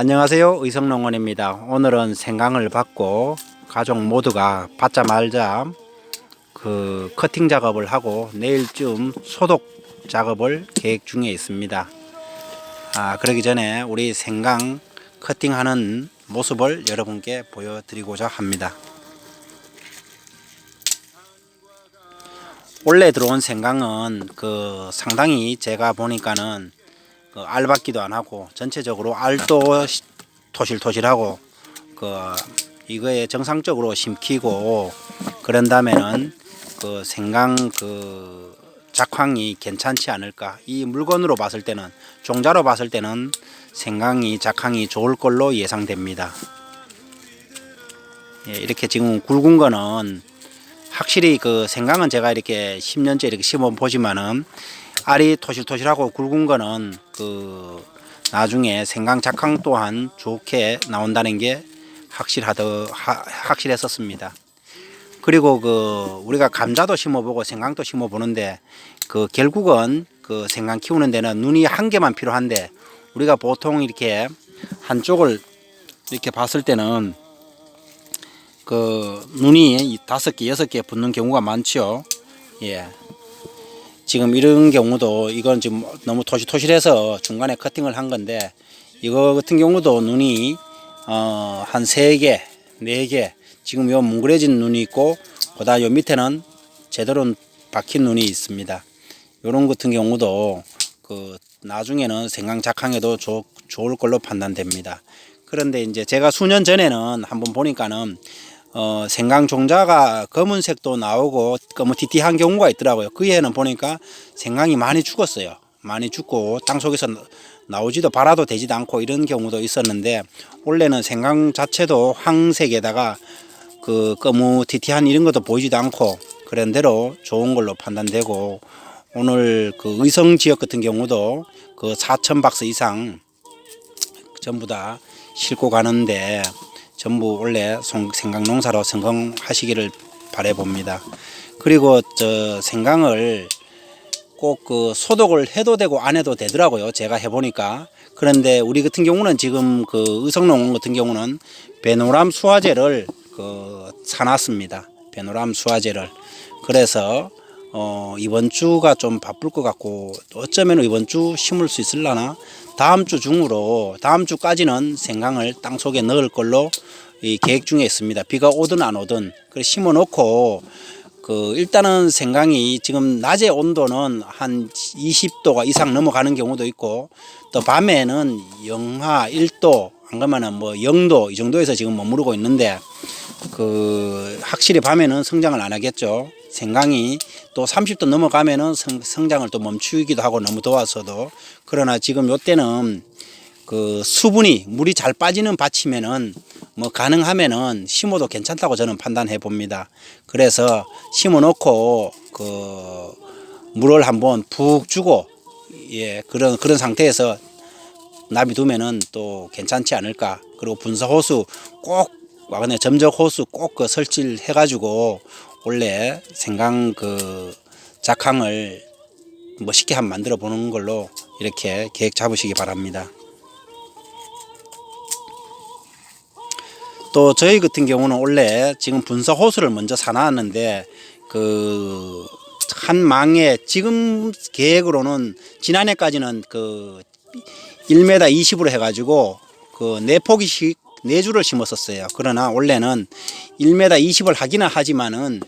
안녕하세요. 의성농원입니다. 오늘은 생강을 받고 가족 모두가 받자마자 그 커팅 작업을 하고 내일쯤 소독 작업을 계획 중에 있습니다. 아 그러기 전에 우리 생강 커팅하는 모습을 여러분께 보여드리고자 합니다. 원래 들어온 생강은 그 상당히 제가 보니까는 그 알받기도 안 하고 전체적으로 알도 시- 토실토실하고 그 이거에 정상적으로 심기고 그런 다음에는 그 생강 그 작황이 괜찮지 않을까 이 물건으로 봤을 때는 종자로 봤을 때는 생강이 작황이 좋을 걸로 예상됩니다. 예, 이렇게 지금 굵은 거는 확실히 그 생강은 제가 이렇게 10년째 이렇게 심어 보지만은 알이 토실토실하고 굵은 거는 그 나중에 생강 작황 또한 좋게 나온다는 게 확실하더 하- 확실했었습니다. 그리고 그 우리가 감자도 심어보고 생강도 심어보는데 그 결국은 그 생강 키우는 데는 눈이 한 개만 필요한데 우리가 보통 이렇게 한쪽을 이렇게 봤을 때는 그 눈이 다섯 개 여섯 개 붙는 경우가 많죠. 예. 지금 이런 경우도 이건 지금 너무 토실토실해서 중간에 커팅을 한 건데 이거 같은 경우도 눈이 어 한 세 개, 네 개. 지금 요 뭉그러진 눈이 있고 보다 요 밑에는 제대로 박힌 눈이 있습니다. 요런 같은 경우도 그 나중에는 생강 작황에도 좋, 좋을 걸로 판단됩니다. 그런데 이제 제가 수년 전에는 한번 보니까는 어, 생강 종자가 검은색도 나오고 검은티티한 경우가 있더라고요. 그 해에는 보니까 생강이 많이 죽었어요. 많이 죽고 땅 속에서 나- 나오지도 발아도 되지도 않고 이런 경우도 있었는데 원래는 생강 자체도 황색에다가 그 검은티티한 이런 것도 보이지도 않고 그런 대로 좋은 걸로 판단되고 오늘 그 의성 지역 같은 경우도 그 4천 박스 이상 전부 다 싣고 가는데 전부 원래 송- 생강 농사로 성공하시기를 바래 봅니다. 그리고 저 생강을 꼭 그 소독을 해도 되고 안 해도 되더라고요. 제가 해보니까. 그런데 우리 같은 경우는 지금 그 의성농원 같은 경우는 베노람 수화제를 그 사놨습니다. 베노람 수화제를. 그래서 어 이번 주가 좀 바쁠 것 같고 또 어쩌면 이번 주 심을 수 있을라나 다음 주 중으로 다음 주까지는 생강을 땅 속에 넣을 걸로 이 계획 중에 있습니다. 비가 오든 안 오든 그 심어 놓고 그 일단은 생강이 지금 낮에 온도는 한 20도가 이상 넘어가는 경우도 있고 또 밤에는 영하 1도 안 그러면은 뭐 0도 이 정도에서 지금 머무르고 있는데 그 확실히 밤에는 성장을 안 하겠죠. 생강이 또 30도 넘어가면은 성, 성장을 또 멈추기도 하고 너무 더워서도 그러나 지금 요때는 그 수분이 물이 잘 빠지는 밭이면은 뭐 가능하면은 심어도 괜찮다고 저는 판단해 봅니다. 그래서 심어 놓고 그 물을 한번 푹 주고 예 그런 그런 상태에서 나비 두면은 또 괜찮지 않을까. 그리고 분사 호수 꼭 와그네 점적 호수 꼭 그 설치를 해가지고 원래 생강 그 작황을 멋있게 한번 만들어 보는 걸로 이렇게 계획 잡으시기 바랍니다. 또 저희 같은 경우는 원래 지금 분사 호수를 먼저 사놨는데 그 한 망에 지금 계획으로는 지난해까지는 그 1m 20으로 해가지고 그네 포기씩 네 줄을 심었었어요. 그러나 원래는 1m 20을 하기는 하지만은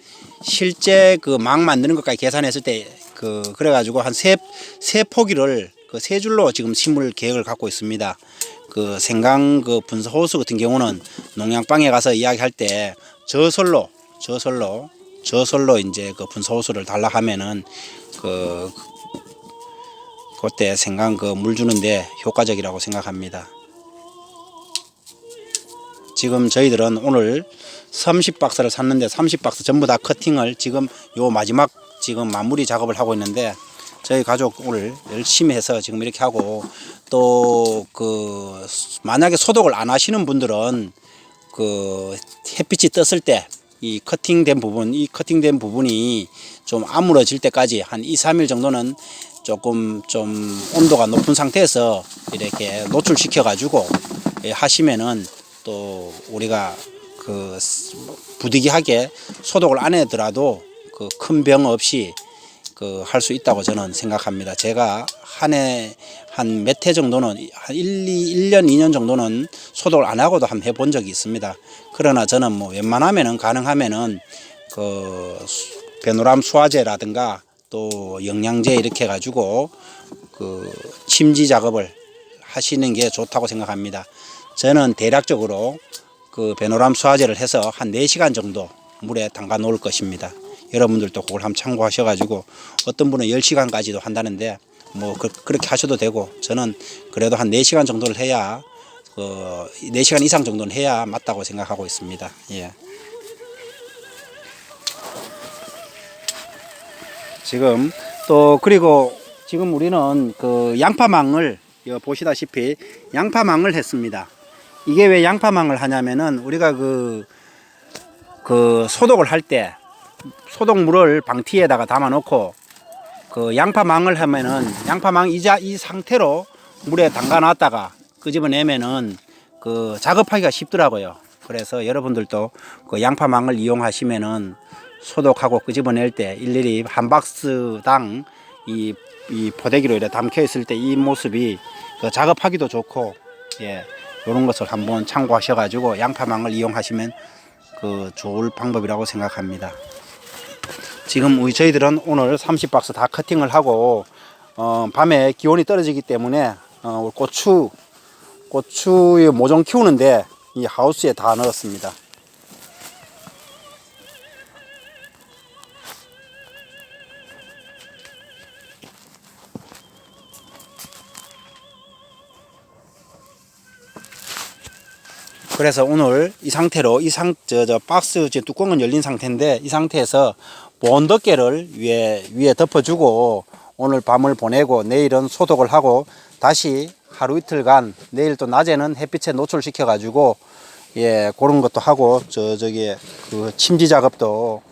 실제 그망 만드는 것까지 계산했을 때 그 그래가지고 한 세 세 포기를 그 세 줄로 지금 심을 계획을 갖고 있습니다. 그 생강 그 분사 호수 같은 경우는 농약방에 가서 이야기할 때 저설로 저설로 저설로 이제 그 분사 호수를 달라 하면은 그 그때 생강 그 물 주는데 효과적이라고 생각합니다. 지금 저희들은 오늘 30박스를 샀는데 30박스 전부 다 커팅을 지금 요 마지막 지금 마무리 작업을 하고 있는데 저희 가족 오늘 열심히 해서 지금 이렇게 하고 또 그 만약에 소독을 안 하시는 분들은 그 햇빛이 떴을 때 이 커팅된 부분, 이 커팅된 부분이 좀 아물어질 때까지 한 2, 3일 정도는 조금 좀 온도가 높은 상태에서 이렇게 노출시켜 가지고 예, 하시면은 또 우리가 그 부득이하게 소독을 안 해더라도 그 큰 병 없이 그 할 수 있다고 저는 생각합니다. 제가 한 해 한 몇 해 정도는 한 1, 2, 1년, 2년 정도는 소독을 안 하고도 한번 해본 적이 있습니다. 그러나 저는 뭐 웬만하면은 가능하면은 그 수- 베노람 수화제라든가 또 영양제 이렇게 해가지고 그 침지 작업을 하시는 게 좋다고 생각합니다. 저는 대략적으로 그 베노람 수화제를 해서 한 4시간 정도 물에 담가 놓을 것입니다. 여러분들도 그걸 한번 참고하셔 가지고 어떤 분은 10시간까지도 한다는데 뭐 그, 렇게 하셔도 되고 저는 그래도 한 4시간 정도를 해야 그 4시간 이상 정도는 해야 맞다고 생각하고 있습니다. 예. 지금 또 그리고 지금 우리는 그 양파망을 여 보시다시피 양파망을 했습니다. 이게 왜 양파망을 하냐면은 우리가 그, 그 소독을 할 때 소독물을 방티에다가 담아 놓고 그 양파망을 하면은 양파망 이자 이 상태로 물에 담가 놨다가 끄집어내면은 그 작업하기가 쉽더라고요. 그래서 여러분들도 그 양파망을 이용하시면은 소독하고 끄집어낼 때 일일이 한 박스당 이, 이 포대기로 이렇게 담겨 있을 때 이 모습이 그 작업하기도 좋고 예 이런 것을 한번 참고하셔가지고 양파망을 이용하시면 그 좋을 방법이라고 생각합니다. 지금 우리 저희들은 오늘 30박스 다 커팅을 하고 어, 밤에 기온이 떨어지기 때문에 어, 고추 고추의 모종 키우는데 이 하우스에 다 넣었습니다. 그래서 오늘 이 상태로 이 상 저 저 박스 지금 뚜껑은 열린 상태인데 이 상태에서 본덮개를 위에 위에 덮어주고 오늘 밤을 보내고 내일은 소독을 하고 다시 하루 이틀간 내일 또 낮에는 햇빛에 노출시켜 가지고 예 그런 것도 하고 저 저기 그 침지 작업도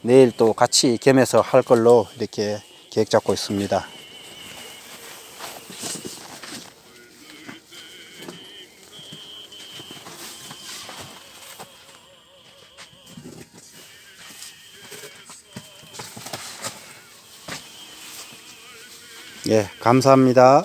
내일 또 같이 겸해서 할 걸로 이렇게 계획 잡고 있습니다. 예, 감사합니다.